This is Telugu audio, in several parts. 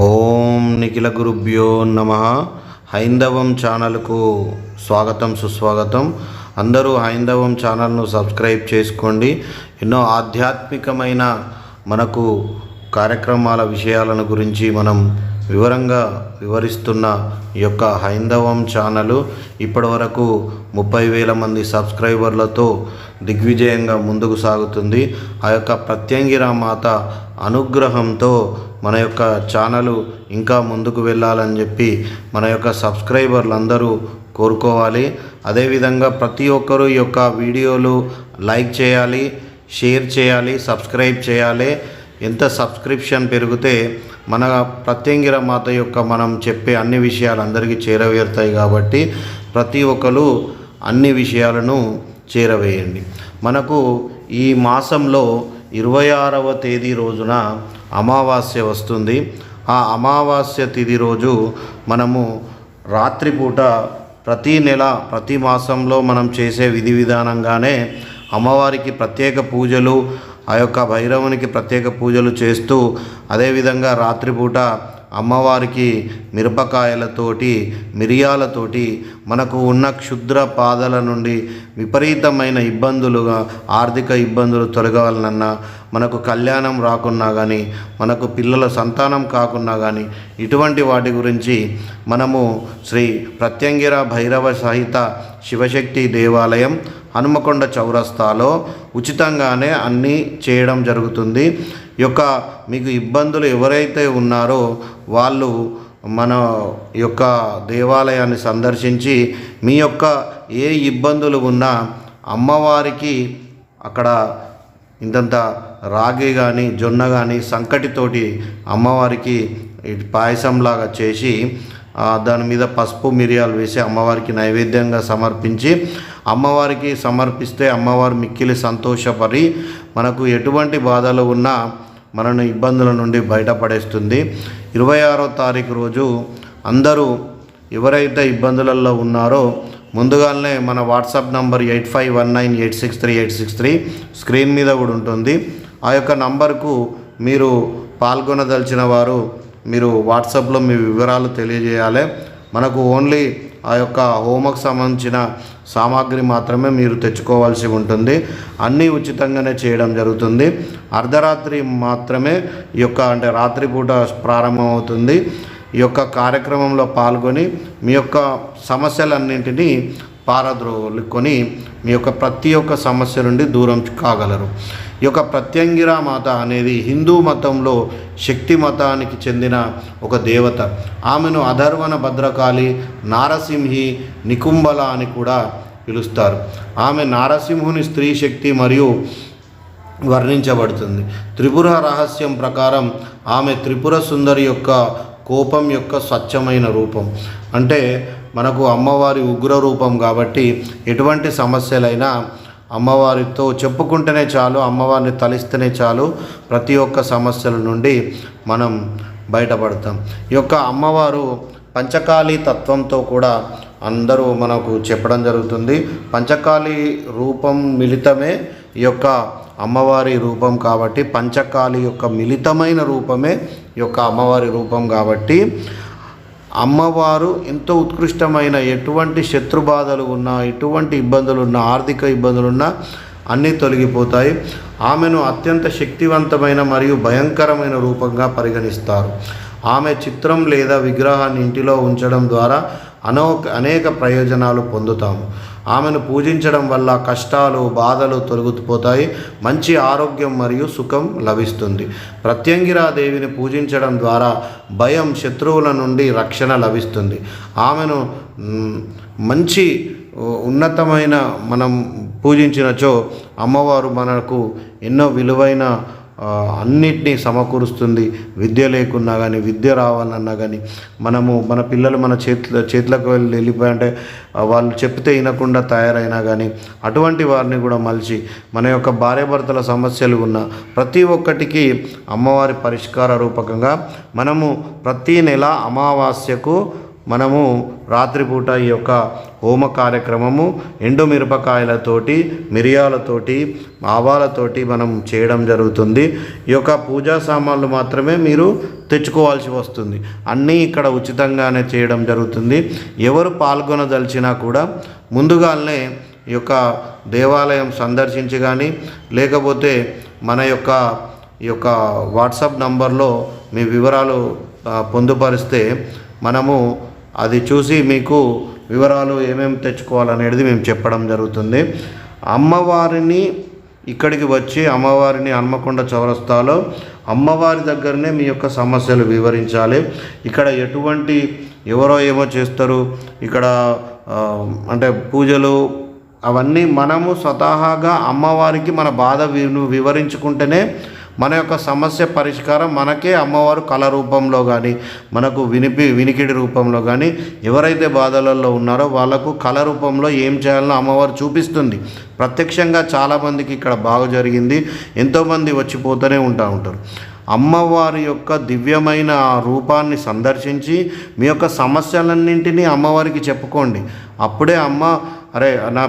ఓం నిఖిల గురుభ్యో నమ. హైందవం ఛానల్కు స్వాగతం సుస్వాగతం. అందరూ హైందవం ఛానల్ను సబ్స్క్రైబ్ చేసుకోండి. ఎన్నో ఆధ్యాత్మికమైన మనకు కార్యక్రమాల విషయాలను గురించి మనం వివరంగా వివరిస్తున్న ఈ యొక్క హైందవం ఛానల్ ఇప్పటివరకు ముప్పై వేల మంది సబ్స్క్రైబర్లతో దిగ్విజయంగా ముందుకు సాగుతుంది. ఆ యొక్క ప్రత్యంగిరా మాత అనుగ్రహంతో మన యొక్క ఛానల్ ఇంకా ముందుకు వెళ్ళాలని చెప్పి మన యొక్క సబ్స్క్రైబర్లు అందరూ కోరుకోవాలి. అదేవిధంగా ప్రతి ఒక్కరూ ఈ యొక్క వీడియోలు లైక్ చేయాలి షేర్ చేయాలి సబ్స్క్రైబ్ చేయాలి. ఎంత సబ్స్క్రిప్షన్ పెరిగితే మన ప్రత్యంగిర మాత యొక్క మనం చెప్పే అన్ని విషయాలు అందరికీ చేరవేరుతాయి కాబట్టి ప్రతి ఒక్కరు అన్ని విషయాలను చేరవేయండి. మనకు ఈ మాసంలో ఇరవై ఆరవ తేదీ రోజున అమావాస్య వస్తుంది. ఆ అమావాస్య తిథి రోజు మనము రాత్రిపూట ప్రతి నెల ప్రతి మాసంలో మనం చేసే విధి విధానంగానే అమ్మవారికి ప్రత్యేక పూజలు ఆ యొక్క భైరవునికి ప్రత్యేక పూజలు చేస్తూ అదేవిధంగా రాత్రిపూట అమ్మవారికి మిరపకాయలతోటి మిరియాలతోటి మనకు ఉన్న క్షుద్ర పాదల నుండి విపరీతమైన ఇబ్బందులుగా ఆర్థిక ఇబ్బందులు తొలగాలన్నా మనకు కళ్యాణం రాకున్నా కానీ మనకు పిల్లల సంతానం కాకున్నా కానీ ఇటువంటి వాటి గురించి మనము శ్రీ ప్రత్యంగిర భైరవ సహిత శివశక్తి దేవాలయం హనుమకొండ చౌరస్తాలో ఉచితంగానే అన్నీ చేయడం జరుగుతుంది. ఈ యొక్క మీకు ఇబ్బందులు ఎవరైతే ఉన్నారో వాళ్ళు మన యొక్క దేవాలయాన్ని సందర్శించి మీ యొక్క ఏ ఇబ్బందులు ఉన్నా అమ్మవారికి అక్కడ ఇంతంత రాగి కానీ జొన్న కానీ సంకటితోటి అమ్మవారికి పాయసంలాగా చేసి దాని మీద పసుపు మిరియాలు వేసి అమ్మవారికి నైవేద్యంగా సమర్పించి అమ్మవారికి సమర్పిస్తే అమ్మవారు మిక్కిలి సంతోషపడి మనకు ఎటువంటి బాధలు ఉన్నా మనను ఇబ్బందుల నుండి బయటపడేస్తుంది. ఇరవై ఆరో తారీఖు రోజు అందరూ ఎవరైతే ఇబ్బందులలో ఉన్నారో ముందుగానే మన WhatsApp number eight five one nine eight six three eight six three screen మీద కూడా ఉంటుంది. ఆ యొక్క నంబర్కు మీరు పాల్గొనదలిచిన వారు మీరు వాట్సాప్లో మీ వివరాలు తెలియజేయాలి. మనకు ఓన్లీ ఆ యొక్క హోంవర్క్ సంబంధించిన సామాగ్రి మాత్రమే మీరు తెచ్చుకోవాల్సి ఉంటుంది. అన్నీ ఉచితంగానే చేయడం జరుగుతుంది. అర్ధరాత్రి మాత్రమే ఈ యొక్క అంటే రాత్రిపూట ప్రారంభమవుతుంది. ఈ యొక్క కార్యక్రమంలో పాల్గొని మీ యొక్క సమస్యలన్నింటినీ పారద్రోలుకొని మీ యొక్క ప్రతి ఒక్క సమస్య నుండి దూరం కాగలరు. ఈ యొక్క ప్రత్యంగిరా మాత అనేది హిందూ మతంలో శక్తి మతానికి చెందిన ఒక దేవత. ఆమెను అధర్వణ భద్రకాళి నారసింహి నికుంబల అని కూడా పిలుస్తారు. ఆమె నారసింహుని స్త్రీ శక్తి మరియు వర్ణించబడుతుంది. త్రిపుర రహస్యం ప్రకారం ఆమె త్రిపుర సుందరి యొక్క కోపం యొక్క స్వచ్ఛమైన రూపం. అంటే మనకు అమ్మవారి ఉగ్ర రూపం కాబట్టి ఎటువంటి సమస్యలైనా అమ్మవారితో చెప్పుకుంటేనే చాలు అమ్మవారిని తలిస్తేనే చాలు ప్రతి ఒక్క సమస్యల నుండి మనం బయటపడతాం. ఈ యొక్క అమ్మవారు పంచకాళీ తత్వంతో కూడా అందరూ మనకు చెప్పడం జరుగుతుంది. పంచకాళీ రూపం మిళితమే ఈ యొక్క అమ్మవారి రూపం కాబట్టి పంచకాళి యొక్క మిళితమైన రూపమే ఈ యొక్క అమ్మవారి రూపం కాబట్టి అమ్మవారు ఎంతో ఉత్కృష్టమైన ఎటువంటి శత్రుబాధలు ఉన్నా ఎటువంటి ఇబ్బందులు ఉన్నా ఆర్థిక ఇబ్బందులు ఉన్నా అన్నీ తొలగిపోతాయి. ఆమెను అత్యంత శక్తివంతమైన మరియు భయంకరమైన రూపంగా పరిగణిస్తారు. ఆమె చిత్రం లేదా విగ్రహాన్ని ఇంటిలో ఉంచడం ద్వారా అనో అనేక ప్రయోజనాలు పొందుతాము. ఆమెను పూజించడం వల్ల కష్టాలు బాధలు తొలగిపోతాయి మంచి ఆరోగ్యం మరియు సుఖం లభిస్తుంది. ప్రత్యంగిరాదేవిని పూజించడం ద్వారా భయం శత్రువుల నుండి రక్షణ లభిస్తుంది. ఆమెను మంచి ఉన్నతమైన మనం పూజించినచో అమ్మవారు మనకు ఎన్నో విలువైన అన్నిటినీ సమకూరుస్తుంది. విద్య లేకున్నా కానీ విద్య రావాలన్నా కానీ మనము మన పిల్లలు మన చేతుల చేతులకు వెళ్ళి వెళ్ళిపోయంటే అంటే వాళ్ళు చెప్తే వినకుండా తయారైనా కానీ అటువంటి వారిని కూడా మలిచి మన యొక్క భార్యాభర్తల సమస్యలు ఉన్న ప్రతి ఒక్కటికి అమ్మవారి పరిష్కార రూపకంగా మనము ప్రతి నెల అమావాస్యకు మనము రాత్రిపూట ఈ యొక్క హోమ కార్యక్రమము ఎండు మిరపకాయలతోటి మిరియాలతోటి ఆవాలతోటి మనం చేయడం జరుగుతుంది. ఈ యొక్క పూజా సామాన్లు మాత్రమే మీరు తెచ్చుకోవాల్సి వస్తుంది. అన్నీ ఇక్కడ ఉచితంగానే చేయడం జరుగుతుంది. ఎవరు పాల్గొనదలిచినా కూడా ముందుగానే ఈ యొక్క దేవాలయం సందర్శించి కానీ లేకపోతే మన యొక్క ఈ యొక్క వాట్సాప్ నంబర్లో మీ వివరాలు పొందుపరిస్తే మనము అది చూసి మీకు వివరాలు ఏమేమి తెచ్చుకోవాలనేది మేము చెప్పడం జరుగుతుంది. అమ్మవారిని ఇక్కడికి వచ్చి అమ్మవారిని హన్మకొండ చౌరస్తాలో అమ్మవారి దగ్గరనే మీ యొక్క సమస్యలు వివరించాలి. ఇక్కడ ఎటువంటి ఎవరో ఏమో చేస్తారు. ఇక్కడ అంటే పూజలు అవన్నీ మనము స్వతహాగా అమ్మవారికి మన బాధ వి- వివరించుకుంటేనే మన యొక్క సమస్య పరిష్కారం మనకే అమ్మవారు కళ రూపంలో కానీ మనకు వినిపి వినికిడి రూపంలో కానీ ఎవరైతే బాధలలో ఉన్నారో వాళ్ళకు కళ రూపంలో ఏం చేయాలనో అమ్మవారు చూపిస్తుంది. ప్రత్యక్షంగా చాలామందికి ఇక్కడ బాగా జరిగింది. ఎంతోమంది వచ్చిపోతూనే ఉంటా ఉంటారు. అమ్మవారి యొక్క దివ్యమైన ఆ రూపాన్ని సందర్శించి మీ యొక్క సమస్యలన్నింటినీ అమ్మవారికి చెప్పుకోండి. అప్పుడే అమ్మ అరే నా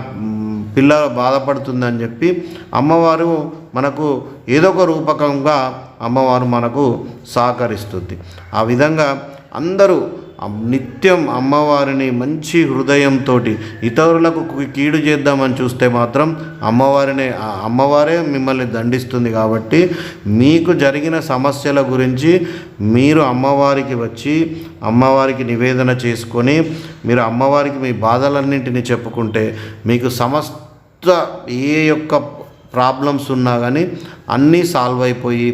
పిల్ల బాధపడుతుందని చెప్పి అమ్మవారు మనకు ఏదో ఒక రూపకంగా అమ్మవారు మనకు సహకరిస్తుంది. ఆ విధంగా అందరూ నిత్యం అమ్మవారిని మంచి హృదయంతో ఇతరులకు కీడు చేద్దామని చూస్తే మాత్రం అమ్మవారిని అమ్మవారే మిమ్మల్ని దండిస్తుంది కాబట్టి మీకు జరిగిన సమస్యల గురించి మీరు అమ్మవారికి వచ్చి అమ్మవారికి నివేదన చేసుకొని మీరు అమ్మవారికి మీ బాధలన్నింటినీ చెప్పుకుంటే మీకు సమస్త ఏ యొక్క ప్రాబ్లమ్స్ ఉన్నా కానీ అన్నీ సాల్వ్ అయిపోయి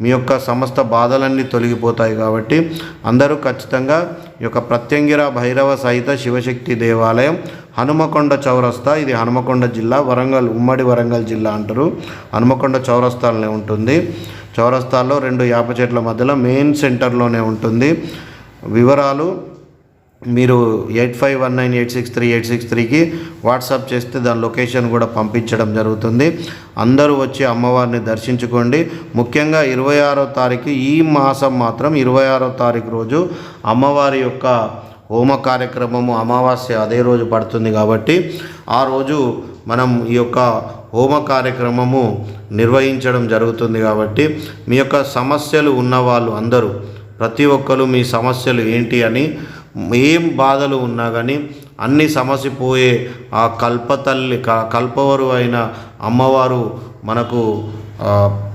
మీ యొక్క సమస్త బాధలన్నీ తొలగిపోతాయి కాబట్టి అందరూ ఖచ్చితంగా యొక్క ప్రత్యంగిర భైరవ సహిత శివశక్తి దేవాలయం హనుమకొండ చౌరస్తా. ఇది హనుమకొండ జిల్లా వరంగల్ ఉమ్మడి వరంగల్ జిల్లా అంటారు. హనుమకొండ చౌరస్తాలోనే ఉంటుంది. చౌరస్తాలో రెండు యాప చెట్ల మధ్యలో మెయిన్ సెంటర్లోనే ఉంటుంది. వివరాలు మీరు eight five one nine eight six three eight six త్రీకి వాట్సాప్ చేస్తే దాని లొకేషన్ కూడా పంపించడం జరుగుతుంది. అందరూ వచ్చి అమ్మవారిని దర్శించుకోండి. ముఖ్యంగా ఇరవై ఆరో తారీఖు ఈ మాసం మాత్రం ఇరవై ఆరో తారీఖు రోజు అమ్మవారి యొక్క హోమ కార్యక్రమము అమావాస్య అదే రోజు పడుతుంది కాబట్టి ఆ రోజు మనం ఈ యొక్క హోమ కార్యక్రమము నిర్వహించడం జరుగుతుంది కాబట్టి మీ యొక్క సమస్యలు ఉన్నవాళ్ళు అందరూ ప్రతి ఒక్కరు మీ సమస్యలు ఏంటి అని ఏం బాధలు ఉన్నా కానీ అన్ని సమసిపోయే ఆ కల్పతల్లి క- కల్పవరు అయిన అమ్మవారు మనకు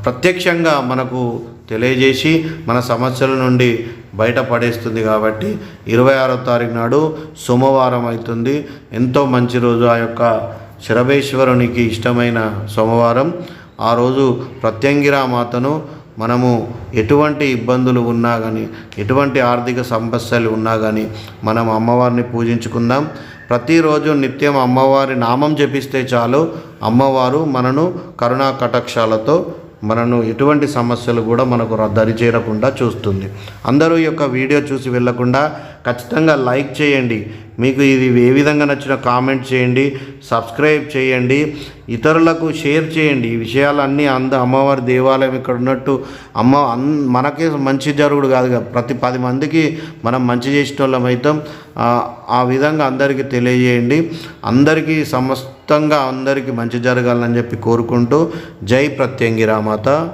ప్రత్యక్షంగా మనకు తెలియజేసి మన సమస్యల నుండి బయటపడేస్తుంది కాబట్టి ఇరవై ఆరో తారీఖు నాడు సోమవారం అవుతుంది. ఎంతో మంచి రోజు ఆ యొక్క శరభేశ్వరునికి ఇష్టమైన సోమవారం. ఆ రోజు ప్రత్యంగిరా మాతను మనము ఎటువంటి ఇబ్బందులు ఉన్నా కానీ ఎటువంటి ఆర్థిక సమస్యలు ఉన్నా కానీ మనం అమ్మవారిని పూజించుకుందాం. ప్రతిరోజు నిత్యం అమ్మవారి నామం జపిస్తే చాలు అమ్మవారు మనను కరుణా కటాక్షాలతో మనను ఎటువంటి సమస్యలు కూడా మనకు ర- దరి చేరకుండా చూస్తుంది. అందరూ ఈ యొక్క వీడియో చూసి వెళ్ళకుండా ఖచ్చితంగా లైక్ చేయండి. మీకు ఇది ఏ విధంగా నచ్చిన కామెంట్ చేయండి సబ్స్క్రైబ్ చేయండి ఇతరులకు షేర్ చేయండి. ఈ విషయాలన్నీ అంద అమ్మవారి దేవాలయం ఇక్కడ ఉన్నట్టు అమ్మ అన్ మనకే మంచి జరుగుడు కాదు కదా. ప్రతి పది మందికి మనం మంచి చేసిన వాళ్ళం అవుతాం. ఆ, ఆ విధంగా అందరికీ తెలియజేయండి. అందరికీ సమస్తంగా అందరికీ మంచి జరగాలని చెప్పి కోరుకుంటూ జై ప్రత్యంగిరామాత